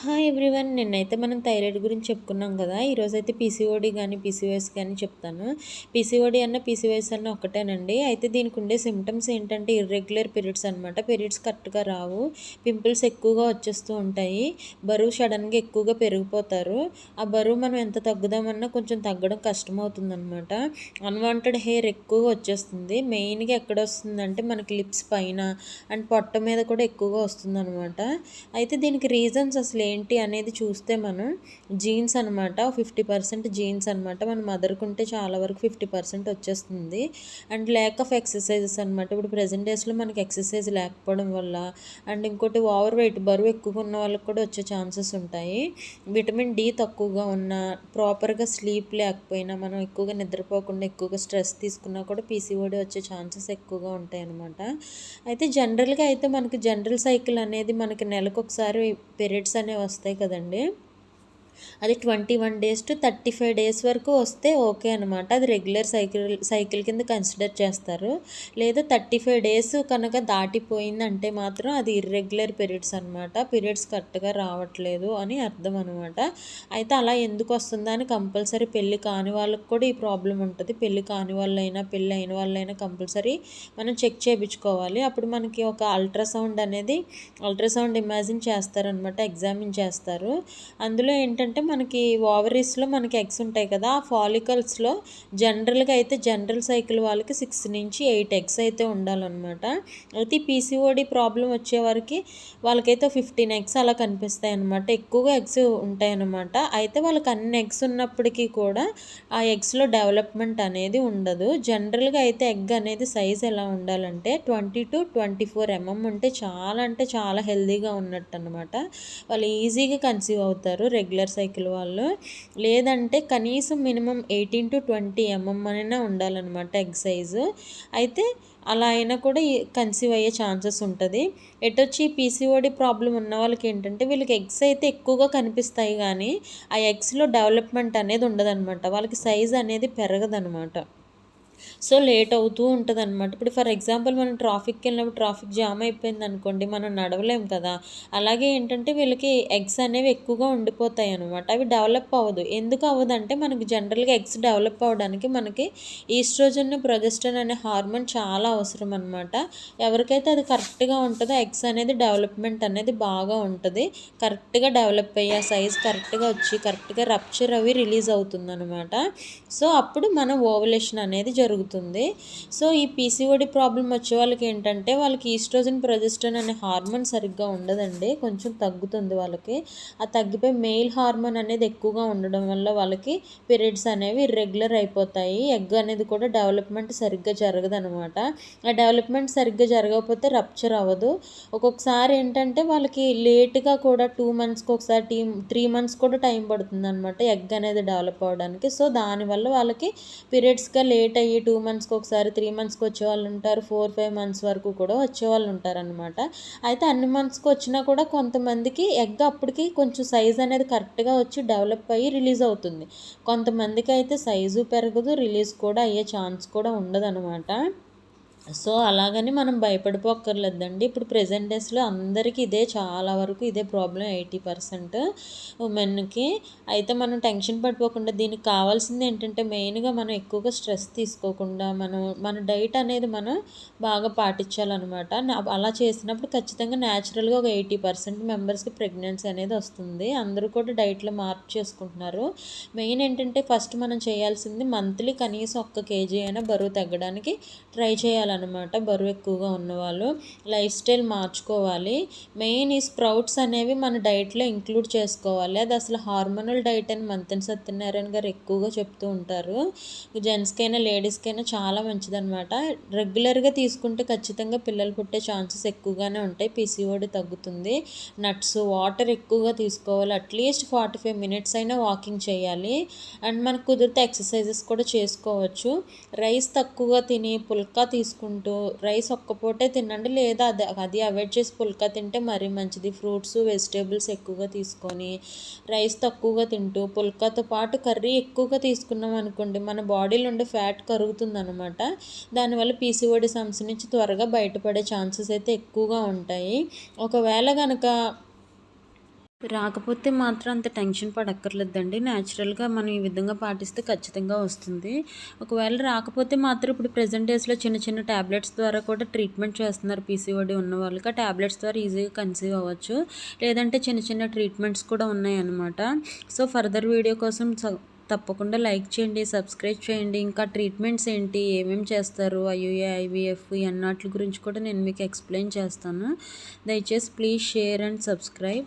Hi everyone నిన్నైతే మనం thyroid గురించి చెప్పుకున్నాం కదా. ఈరోజైతే పీసీఓడి కానీ పీసీఓఎస్ కానీ చెప్తాను. పీసీఓడి అన్న పీసీఓఎస్ అన్న ఒకటేనండి. అయితే దీనికి ఉండే సిమ్టమ్స్ ఏంటంటే ఇర్రెగ్యులర్ పీరియడ్స్ అనమాట పీరియడ్స్ కరెక్ట్గా రావు. పింపుల్స్ ఎక్కువగా వచ్చేస్తూ ఉంటాయి. బరువు సడన్గా ఎక్కువగా పెరిగిపోతారు. ఆ బరువు మనం ఎంత తగ్గుదామన్నా కొంచెం తగ్గడం కష్టమవుతుంది అనమాట అన్వాంటెడ్ హెయిర్ ఎక్కువగా వచ్చేస్తుంది. మెయిన్గా ఎక్కడ వస్తుందంటే మనకి లిప్స్ పైన అండ్ పొట్ట మీద కూడా ఎక్కువగా వస్తుంది అనమాట అయితే దీనికి రీజన్స్ అసలు ఏంటి అనేది చూస్తే మనం జీన్స్ అనమాట ఫిఫ్టీ పర్సెంట్ జీన్స్ అనమాట మన మదర్కి ఉంటే చాలా వరకు ఫిఫ్టీ పర్సెంట్ వచ్చేస్తుంది. అండ్ ల్యాక్ ఆఫ్ ఎక్సర్సైజెస్ అనమాట ఇప్పుడు ప్రజెంట్ డేస్లో మనకి ఎక్సర్సైజ్ లేకపోవడం వల్ల అండ్ ఇంకోటి ఓవర్ వెయిట్ బరువు ఎక్కువగా ఉన్న వాళ్ళకి కూడా వచ్చే ఛాన్సెస్ ఉంటాయి. విటమిన్ డి తక్కువగా ఉన్న ప్రాపర్గా స్లీప్ లేకపోయినా మనం ఎక్కువగా నిద్రపోకుండా ఎక్కువగా స్ట్రెస్ తీసుకున్నా కూడా పీసీఓడి వచ్చే ఛాన్సెస్ ఎక్కువగా ఉంటాయి అనమాట అయితే జనరల్గా అయితే మనకి జనరల్ సైకిల్ అనేది మనకి నెలకు ఒకసారి పీరియడ్స్ అనేవి వస్తాయి కదండి. అది twenty one days to thirty five days వరకు వస్తే ఓకే అనమాట అది రెగ్యులర్ సైకిల్ సైకిల్ కింద కన్సిడర్ చేస్తారు. లేదా థర్టీ ఫైవ్ డేస్ కనుక దాటిపోయిందంటే మాత్రం అది ఇర్రెగ్యులర్ పీరియడ్స్ అనమాట పీరియడ్స్ కరెక్ట్గా రావట్లేదు అని అర్థం అనమాట అయితే అలా ఎందుకు వస్తుందా అని కంపల్సరీ పెళ్ళి కాని వాళ్ళకి కూడా ఈ ప్రాబ్లం ఉంటుంది. పెళ్ళి కాని వాళ్ళైనా పెళ్ళి అయిన వాళ్ళైనా కంపల్సరీ మనం చెక్ చేయించుకోవాలి. అప్పుడు మనకి ఒక అల్ట్రాసౌండ్ అనేది అల్ట్రాసౌండ్ ఇమాజిన్ చేస్తారనమాట ఎగ్జామిన్ చేస్తారు. అందులో ఏంటంటే ఏంటంటే మనకి ఓవరీస్లో మనకి ఎగ్స్ ఉంటాయి కదా ఆ ఫాలికల్స్లో జనరల్గా అయితే జనరల్ సైకిల్ వాళ్ళకి సిక్స్ నుంచి ఎయిట్ ఎగ్స్ అయితే ఉండాలన్నమాట. అయితే పీసీఓడి ప్రాబ్లం వచ్చే వాళ్ళకైతే ఫిఫ్టీన్ ఎగ్స్ అలా కనిపిస్తాయి అనమాట ఎక్కువగా ఎగ్స్ ఉంటాయి అనమాట అయితే వాళ్ళకి అన్ని ఎగ్స్ ఉన్నప్పటికీ కూడా ఆ ఎగ్స్లో డెవలప్మెంట్ అనేది ఉండదు. జనరల్గా అయితే ఎగ్ అనేది సైజ్ ఎలా ఉండాలంటే twenty to twenty four MM ఉంటే చాలా అంటే చాలా హెల్దీగా ఉన్నట్టు అనమాట వాళ్ళు ఈజీగా కన్సీవ్ అవుతారు రెగ్యులర్ సైకిల్ వాళ్ళు. లేదంటే కనీసం minimum eighteen to twenty MM అయినా ఉండాలన్నమాట ఎగ్ సైజు. అయితే అలా అయినా కూడా కన్సీవ్ అయ్యే ఛాన్సెస్ ఉంటుంది. ఎటొచ్చి పీసీఓడి ప్రాబ్లం ఉన్న వాళ్ళకి ఏంటంటే వీళ్ళకి ఎగ్స్ అయితే ఎక్కువగా కనిపిస్తాయి కానీ ఆ ఎగ్స్లో డెవలప్మెంట్ అనేది ఉండదన్నమాట. వాళ్ళకి సైజ్ అనేది పెరగదనమాట సో లేట్ అవుతూ ఉంటుంది అనమాట ఇప్పుడు ఫర్ ఎగ్జాంపుల్ మనం ట్రాఫిక్కి వెళ్ళినప్పుడు ట్రాఫిక్ జామ్ అయిపోయింది అనుకోండి మనం నడవలేం కదా. అలాగే ఏంటంటే వీళ్ళకి ఎగ్స్ అనేవి ఎక్కువగా ఉండిపోతాయి అనమాట అవి డెవలప్ అవ్వదు. ఎందుకు అవ్వదంటే మనకి జనరల్గా ఎగ్స్ డెవలప్ అవ్వడానికి మనకి ఈస్ట్రోజన్ ప్రొజెస్టన్ అనే హార్మోన్ చాలా అవసరం అనమాట ఎవరికైతే అది కరెక్ట్గా ఉంటుందో ఎగ్స్ అనేది డెవలప్మెంట్ అనేది బాగా ఉంటుంది. కరెక్ట్గా డెవలప్ అయ్యే సైజ్ కరెక్ట్గా వచ్చి కరెక్ట్గా రప్చర్ అవి రిలీజ్ అవుతుంది అనమాట సో అప్పుడు మన ఓవలేషన్ అనేది జరుగుతుంది. జరుగుతుంది. సో ఈ పీసీఓడి ప్రాబ్లం వచ్చే వాళ్ళకి ఏంటంటే వాళ్ళకి ఈస్ట్రోజన్ ప్రొజెస్టన్ అనే హార్మోన్ సరిగ్గా ఉండదండి. కొంచెం తగ్గుతుంది వాళ్ళకి. ఆ తగ్గిపోయి మెయిల్ హార్మోన్ అనేది ఎక్కువగా ఉండడం వల్ల వాళ్ళకి పీరియడ్స్ అనేవి ఇర్రెగ్యులర్ అయిపోతాయి. ఎగ్ అనేది కూడా డెవలప్మెంట్ సరిగ్గా జరగదనమాట ఆ డెవలప్మెంట్ సరిగ్గా జరగకపోతే రప్చర్ అవ్వదు. ఒక్కొక్కసారి ఏంటంటే వాళ్ళకి లేట్గా కూడా టూ మంత్స్కి ఒకసారి టీ త్రీ మంత్స్ కూడా టైం పడుతుంది అనమాట ఎగ్ అనేది డెవలప్ అవ్వడానికి. సో దానివల్ల వాళ్ళకి పీరియడ్స్గా లేట్ అయ్యి టూ మంత్స్కి ఒకసారి త్రీ మంత్స్కి వచ్చే వాళ్ళు ఉంటారు ఫోర్ ఫైవ్ మంత్స్ వరకు కూడా వచ్చే వాళ్ళు ఉంటారనమాట అయితే అన్ని మంత్స్కి వచ్చినా కూడా కొంతమందికి ఎగ్ అప్పటికి కొంచెం సైజ్ అనేది కరెక్ట్గా వచ్చి డెవలప్ అయ్యి రిలీజ్ అవుతుంది. కొంతమందికి అయితే సైజు పెరగదు రిలీజ్ కూడా అయ్యే ఛాన్స్ కూడా ఉండదనమాట సో అలాగని మనం భయపడిపోక్కర్లేదండి. ఇప్పుడు ప్రజెంట్ డేస్లో అందరికీ ఇదే చాలా వరకు ఇదే ప్రాబ్లం ఎయిటీ పర్సెంట్ ఉమెన్కి. అయితే మనం టెన్షన్ పడిపోకుండా దీనికి కావాల్సింది ఏంటంటే మెయిన్గా మనం ఎక్కువగా స్ట్రెస్ తీసుకోకుండా మనం మన డైట్ అనేది మనం బాగా పాటించాలన్నమాట. అలా చేసినప్పుడు ఖచ్చితంగా న్యాచురల్గా ఒక ఎయిటీ పర్సెంట్ మెంబర్స్కి ప్రెగ్నెన్సీ అనేది వస్తుంది. అందరూ కూడా డైట్లో మార్పు చేసుకుంటున్నారు. మెయిన్ ఏంటంటే ఫస్ట్ మనం చేయాల్సింది మంత్లీ కనీసం ఒక్క కేజీ అయినా బరువు తగ్గడానికి ట్రై చేయాలి అనమాట బరువు ఎక్కువగా ఉన్నవాళ్ళు. లైఫ్ స్టైల్ మార్చుకోవాలి. మెయిన్ ఈ స్ప్రౌట్స్ అనేవి మన డైట్లో ఇంక్లూడ్ చేసుకోవాలి. అది అసలు హార్మోనల్ డైట్ అని మంతెన్ సత్యనారాయణ గారు ఎక్కువగా చెప్తూ ఉంటారు. జెంట్స్కైనా లేడీస్కైనా చాలా మంచిదనమాట రెగ్యులర్గా తీసుకుంటే ఖచ్చితంగా పిల్లలు పుట్టే ఛాన్సెస్ ఎక్కువగానే ఉంటాయి. పీసీఓడి తగ్గుతుంది. నట్స్ వాటర్ ఎక్కువగా తీసుకోవాలి. At least forty five minutes అయినా వాకింగ్ చేయాలి. అండ్ మనకు కుదిరితే ఎక్సర్సైజెస్ కూడా చేసుకోవచ్చు. రైస్ తక్కువగా తిని పుల్కా తీసుకు తీసుకుంటూ రైస్ ఒక్క పూటే తినండి. లేదా అది అది అవాయిడ్ చేసి పుల్కా తింటే మరీ మంచిది. ఫ్రూట్స్ వెజిటేబుల్స్ ఎక్కువగా తీసుకొని రైస్ తక్కువగా తింటూ పుల్కాతో పాటు కర్రీ ఎక్కువగా తీసుకున్నాం అనుకోండి మన బాడీలో ఉండే ఫ్యాట్ కరుగుతుంది అనమాట దానివల్ల పీసీఓడి సమస్య నుంచి త్వరగా బయటపడే ఛాన్సెస్ అయితే ఎక్కువగా ఉంటాయి. ఒకవేళ కనుక రాకపోతే మాత్రం అంత టెన్షన్ పడక్కర్లేదండి. న్యాచురల్గా మనం ఈ విధంగా పాటిస్తే ఖచ్చితంగా వస్తుంది. ఒకవేళ రాకపోతే మాత్రం ఇప్పుడు ప్రజెంట్ డేస్లో చిన్న చిన్న ట్యాబ్లెట్స్ ద్వారా కూడా ట్రీట్మెంట్ చేస్తున్నారు పీసీఓడి ఉన్న వాళ్ళకి. ఆ ట్యాబ్లెట్స్ ద్వారా ఈజీగా కన్సీవ్ అవ్వచ్చు. లేదంటే చిన్న చిన్న ట్రీట్మెంట్స్ కూడా ఉన్నాయన్నమాట. సో ఫర్దర్ వీడియో కోసం తప్పకుండా లైక్ చేయండి సబ్స్క్రైబ్ చేయండి. ఇంకా ట్రీట్మెంట్స్ ఏంటి? ఏమేమి చేస్తారు? ఐయుఏ ఐవీఎఫ్ అన్నట్ల గురించి కూడా నేను మీకు ఎక్స్ప్లెయిన్ చేస్తాను. దయచేసి please share and subscribe.